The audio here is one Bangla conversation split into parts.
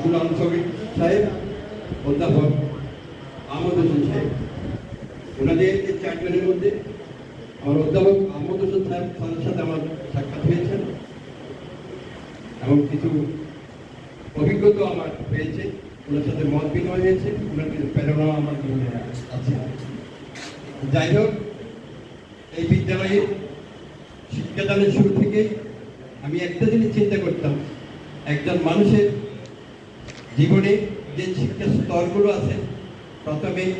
আব্দুল আনসারি সাহেব অধ্যাপক আহমদ হোসেন সাহেব। ওনাদের এই চারজনের মধ্যে আমার অধ্যাপক আহমদ হোসেন সাহেব স্যারের সাথে আমার সাক্ষাৎ হয়েছেন। এবং কিছু অভিজ্ঞতা আমার হয়েছে ওনার সাথে মত বিনিময় হয়েছে। ওনার কিছু প্রেরণাও আমার জীবনে আছে। যাই হোক, এই বিদ্যালয়ে শিক্ষাদানের শুরু থেকে আমি একটা জিনিস চিন্তা করতাম। একজন মানুষের জীবনে যে শিক্ষার স্তরগুলো আছে প্রাথমিক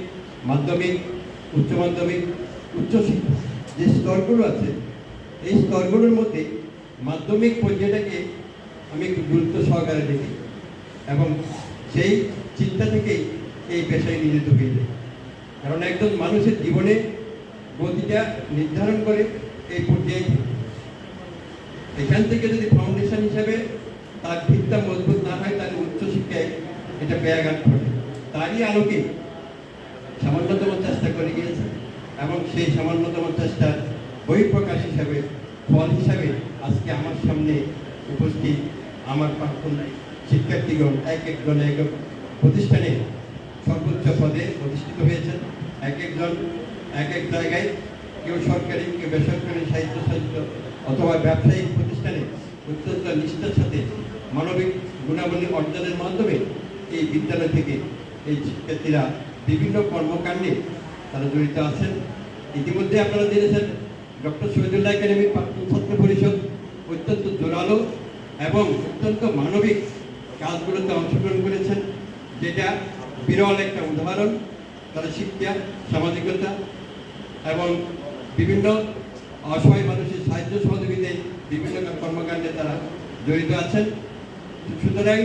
মাধ্যমিক, উচ্চ মাধ্যমিক উচ্চশিক্ষা যে স্তরগুলো আছে, এই স্তরগুলোর মধ্যে মাধ্যমিক পর্যায়টাকে আমি একটু গুরুত্ব সহকারে দেখি এবং সেই চিন্তা থেকেই এই পেশায় নিয়োজিত হয়ে যায় কারণ একজন মানুষের জীবনে গতিটা নির্ধারণ করে এই পর্যায়ে এখান থেকে যদি ফাউন্ডেশন হিসাবে তার ভিতটা মজবুত না হয় তাহলে উচ্চশিক্ষায় এটা ব্যাঘাত ঘটে। তারই আলোকে সামান্যতম চেষ্টা করে গিয়েছে এবং সেই সামান্যতম চেষ্টা বহিঃপ্রকাশ হিসাবে, ফল হিসাবে আজকে আমার সামনে উপস্থিত আমার প্রাক্তন শিক্ষার্থীগণ, এক একজন এক এক প্রতিষ্ঠানে সর্বোচ্চ পদে প্রতিষ্ঠিত হয়েছেন। এক একজন, এক এক জায়গায় কেউ সরকারি, কেউ বেসরকারি সাহিত্য সাহিত্য অথবা ব্যবসায়িক প্রতিষ্ঠানে অত্যন্ত নিষ্ঠার সাথে মানবিক গুণাবলী অর্জনের মাধ্যমে এই বিদ্যালয় থেকে এই শিক্ষার্থীরা বিভিন্ন কর্মকাণ্ডে তারা জড়িত আছেন। ইতিমধ্যে আপনারা জেনেছেন, ডক্টর শহীদুল্লাহ একাডেমির প্রাক্তন ছাত্র পরিষদ অত্যন্ত জোরালো এবং অত্যন্ত মানবিক কাজগুলোতে অংশগ্রহণ করেছেন, যেটা বিরল একটা উদাহরণ। তারা শিক্ষা, সামাজিকতা এবং বিভিন্ন অসহায় মানুষের সাহায্য বিভিন্ন কর্মকাণ্ডে তারা জড়িত আছেন। সুতরাং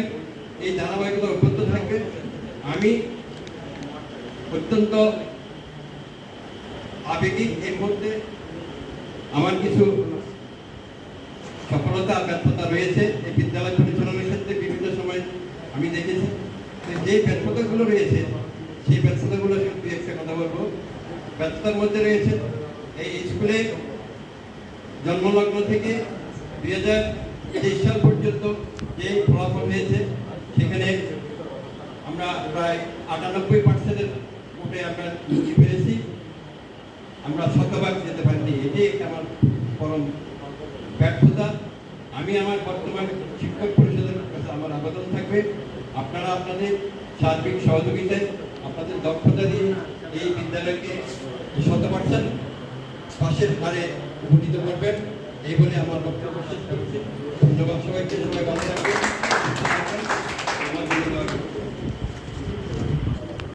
এই ধারাবাহিকতা অব্যাহত থাকবে। আমি অত্যন্ত আবেগিক এই মুহূর্তে। আমার কিছু সফলতা, ব্যর্থতা রয়েছে। এই বিদ্যালয় পরিচালনার ক্ষেত্রে বিভিন্ন সময় আমি দেখেছি যে ব্যর্থতাগুলো রয়েছে, সেই ব্যর্থতাগুলো দু একটা কথা বলব। ব্যর্থতার মধ্যে রয়েছে এই স্কুলে জন্মলগ্ন থেকে দুই হাজার তেইশ সাল পর্যন্ত যে ফলাফল হয়েছে, সেখানে আমরা প্রায় আটানব্বই পার্সেন্টের উপরে আমরা নিতে পেরেছি আমরা শতভাগ যেতে পারিনি, এটাই আমার পরম ব্যর্থতা। আমি আমার বর্তমান শিক্ষক পরিষদের কাছে আমার আবেদন থাকবে, আপনারা আপনাদের সার্বিক সহযোগিতায় আপনাদের দক্ষতা দিয়ে এই বিদ্যালয়কে শত পার্সেন্ট পাশের হারে উপনীত করবেন। এই বলে আমার বক্তব্য শেষ করছি। ধন্যবাদ সবাইকে সবাই থাকবেন।